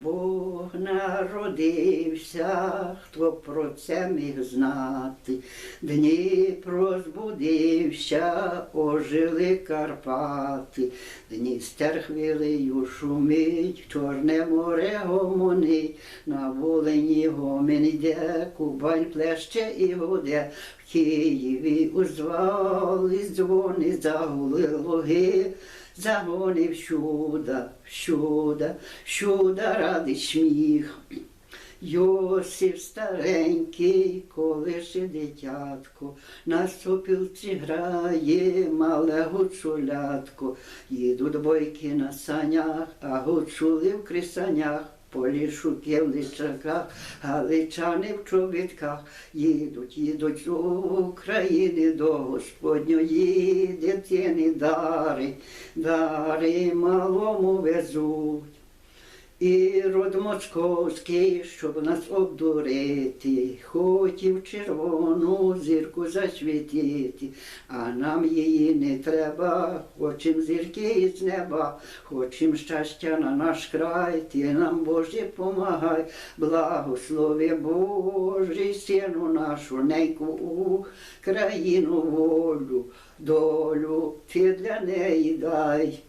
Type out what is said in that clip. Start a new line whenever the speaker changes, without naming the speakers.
Бог народився, хто про це міг знати. Дніпро збудився, ожили Карпати, Дністер хвилею шумить, Чорне море гомонить, на Волині гомін йде, Кубань плеще і гуде, в Києві узвали дзвони, загули луги. Загони всюда, всюда, всюда радий сміх. Йосиф старенький, колише дитятко, на сопілці грає мале гуцулятко. Їдуть бойки на санях, а гуцули в крисанях. Полішуки в личаках, галичани в чобітках, їдуть, їдуть з України до Господньої дитини дари, дари малому везуть. І род московський, щоб нас обдурити, хотів червону зірку засвітити, а нам її не треба, хочем зірки із неба, хочем щастя на наш край, ти нам Боже помагай, благослови Божий сину нашу неньку країну волю, долю ти для неї дай.